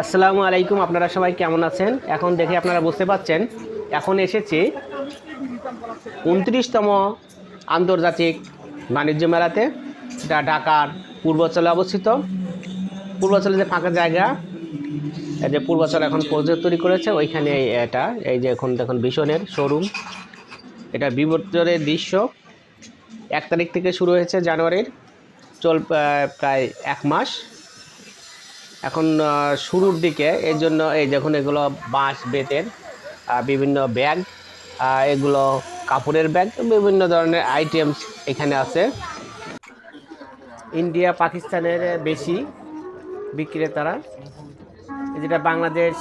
আসসালামু আলাইকুম, আপনারা সবাই কেমন আছেন? এখন দেখে আপনারা বুঝতে পাচ্ছেন এখন এসেছি উনত্রিশতম আন্তর্জাতিক বাণিজ্য মেলাতে যা ঢাকার পূর্বাঞ্চলে অবস্থিত। পূর্বাঞ্চলে যে ফাঁকা জায়গা যে পূর্বাঞ্চল এখন প্রজেক্ট তৈরি করেছে, ওইখানে এটা, এই যে এখন দেখুন ভীষণের শোরুম এটা বিবর্তনের দৃশ্য। এক তারিখ থেকে শুরু হয়েছে জানুয়ারির, চল প্রায় এক মাস। এখন শুরুর দিকে এর জন্য এই দেখুন এগুলো বাঁশ, বেতের বিভিন্ন ব্যাগ এগুলো কাপড়ের ব্যাগ, বিভিন্ন ধরনের আইটেমস এখানে আছে। ইন্ডিয়া, পাকিস্তানের বেশি বিক্রেতারা যেটা Bangladesh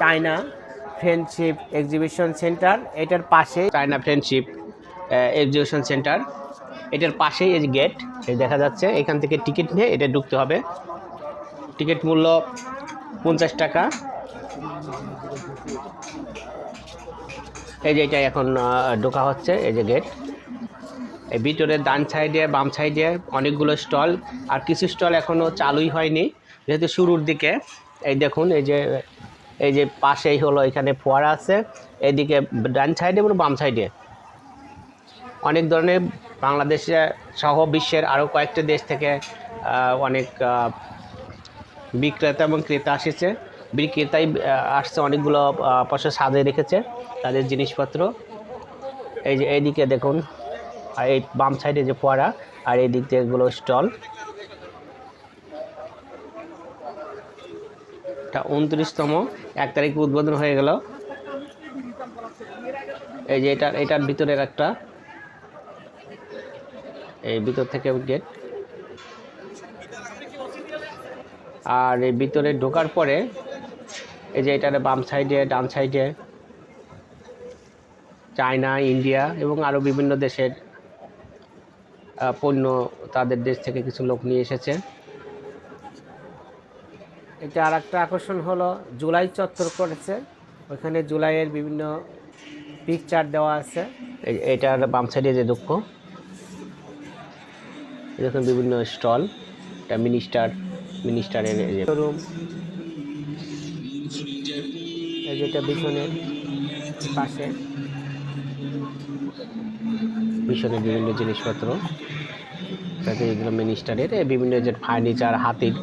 China friendship exhibition centre এটার পাশে চায়না ফ্রেন্ডশিপ এক্সিবিশন সেন্টার এটার পাশেই এই গেট দেখা যাচ্ছে, এখান থেকে টিকিট নিয়ে এটা ঢুকতে হবে। টিকিট মূল্য পঞ্চাশ টাকা। এই যে এটা এখন ঢোকা হচ্ছে, এই যে গেট। এই ভিতরে ডান সাইডে, বাম সাইডে অনেকগুলো স্টল, আর কিছু স্টল এখনও চালুই হয়নি, যেহেতু শুরুর দিকে। এই দেখুন, এই যে এই যে পাশেই হলো এখানে ফোয়ারা আছে, এদিকে ডান সাইডে এবং বাম সাইডে। অনেক ধরনের বাংলাদেশে সহ বিশ্বের আরও কয়েকটা দেশ থেকে অনেক বিক্রেতা এবং ক্রেতা এসেছে বিক্রেতাই আসছে অনেকগুলো পাশে সাজিয়ে রেখেছে তাদের জিনিসপত্র। এই যে এইদিকে দেখুন, আর এই বাম সাইডে যে ফোয়ারা, আর এই দিক দিয়ে এগুলো স্টল। উনত্রিশতম, এক তারিখ উদ্বোধন হয়ে গেল। এই যে এটা, এটার ভিতরের একটা, এই ভিতর থেকে গেট। আর এই ভিতরে ঢোকার পরে এই যে এটার বাম সাইডে ডান সাইডে চায়না ইন্ডিয়া এবং আরও বিভিন্ন দেশের পণ্য তাদের দেশ থেকে কিছু লোক নিয়ে এসেছে। এটা আর একটা আকর্ষণ হলো জুলাই চত্বর করেছে ওইখানে জুলাইয়ের বিভিন্ন পিকচার দেওয়া আছে। এটার বাম সাইডে যে দুঃখ এরকম বিভিন্ন স্টল এটা মিনিস্টার মিনিস্টারের এই যেটা বিছনের পাশে। ভীষণের বিভিন্ন জিনিসপত্র। তাতে এগুলো মিনিস্টারের বিভিন্ন যে ফার্নিচার হাতির,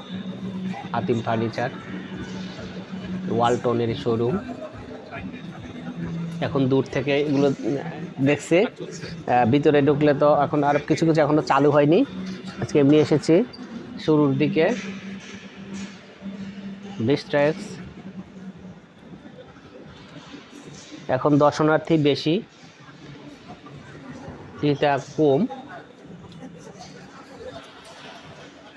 হাতিম ফার্নিচার ওয়ালটনের শোরুম এখন দূর থেকে এগুলো দেখছে। ভিতরে ঢুকলে তো এখন আর কিছু কিছু এখনও চালু হয়নি। আজকে এমনি এসেছি। শুরুর দিকে বিস্ট্রাক্স এখন দর্শনার্থী বেশি এটা কম।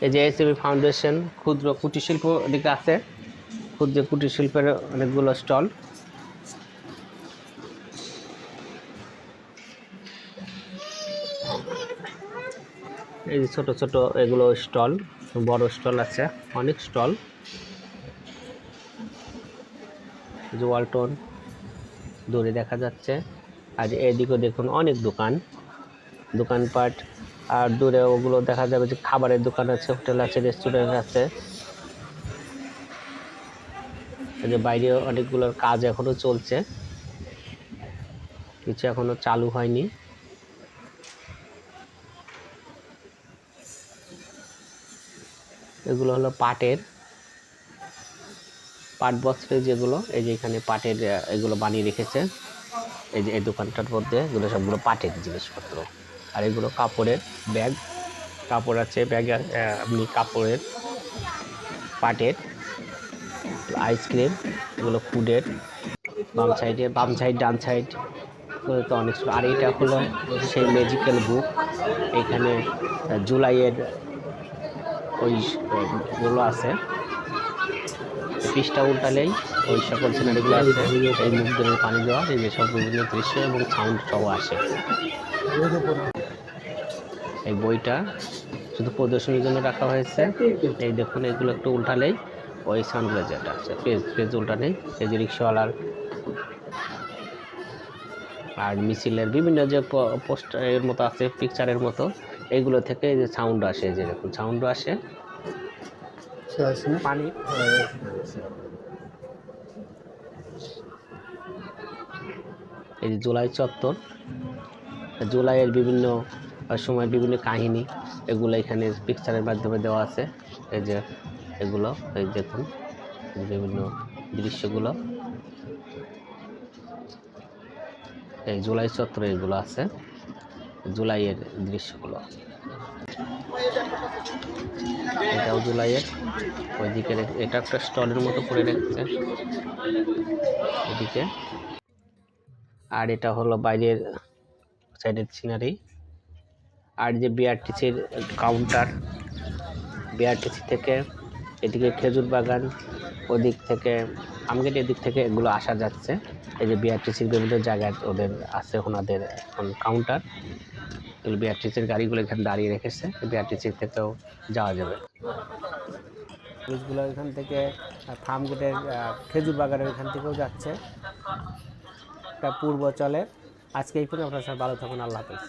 এই যে এসএবি ফাউন্ডেশন ক্ষুদ্র কুটির শিল্প দিকে আছে, ক্ষুদ্র কুটির শিল্পের অনেকগুলো স্টল। এই যে ছোট ছোট এগুলো স্টল, বড় স্টল আছে, অনেক স্টল। যে ওয়ালটন দূরে দেখা যাচ্ছে। আর এদিকেও দেখুন অনেক দোকান, দোকানপাট। আর দূরে ওগুলো দেখা যাবে যে খাবারের দোকান আছে, হোটেল আছে, রেস্টুরেন্ট আছে। যে বাইরে অনেকগুলোর কাজ এখনও চলছে। কিছু এখনও চালু হয়নি। এগুলো হলো পাটের পাট বস্ত্রের যেগুলো এই যে এখানে পাটের এগুলো বানিয়ে রেখেছে এই যে এই দোকানটার মধ্যে এগুলো সবগুলো পাটের জিনিসপত্র। আর এগুলো কাপড়ের ব্যাগ কাপড় আছে ব্যাগ আপনি কাপড়ের পাটের আইসক্রিম এগুলো ফুডের বাম সাইডে বাম সাইড ডান সাইড তো অনেক আর এটা হলো সেই ম্যাজিক্যাল বুক এখানে জুলাইয়ের ওই আহ, গুলো আছে। পৃষ্ঠা উল্টালেই ওই সকল সিনারিগুলো আছে, এই মুখদের পানি দেওয়া, এই যেসব বিভিন্ন দৃশ্য এবং সাউন্ড সব আসে। এই বইটা শুধু প্রদর্শনীর জন্য রাখা হয়েছে। এই দেখুন, এগুলো একটু উল্টালেই ওই সাউন্ডগুলো যেটা আছে পেজ পেজ উল্টালেই এই যে রিক্সাওয়ালার আর মিছিলের বিভিন্ন যে পোস্টারের মতো আছে পিকচারের মতো এইগুলো থেকে যে সাউন্ড আসে, এই যে দেখুন সাউন্ডও আসে। অবশ্যই আছে। পানি। এই যে জুলাই চত্বর জুলাইয়ের বিভিন্ন সময় বিভিন্ন কাহিনী এগুলো এখানে পিকচারের মাধ্যমে দেওয়া আছে। এই যে এগুলো এই দেখুন বিভিন্ন দৃশ্যগুলো। এই জুলাই চত্বরে এগুলো আছে জুলাইয়ের দৃশ্যগুলো। এটাও জুলাইয়ের ওইদিকে এটা একটা স্টলের মতো করে রেখেছে। এদিকে। আর এটা হলো বাইরের সাইডের সিনারি। আর যে বিআরটিসির কাউন্টার বিআরটিসি থেকে এদিকে খেজুর বাগান ওদিক থেকে আমগেট এদিক থেকে এগুলো আসা যাচ্ছে। এই যে বিআরটিসির বিভিন্ন জায়গায় ওদের আছে ওনাদের এখন কাউন্টার এগুলো বিআরটিসির গাড়িগুলো এখানে দাঁড়িয়ে রেখেছে। বিআরটিসির থেকেও যাওয়া যাবে। ব্রিজগুলো এখান থেকে ফার্ম গেটের খেজুর বাগানের এখান থেকেও যাচ্ছে। এটা পূর্ব চলে আজকে এই পর্যন্ত আপনার সব ভালো থাকুন। আল্লাহ হাফেজ।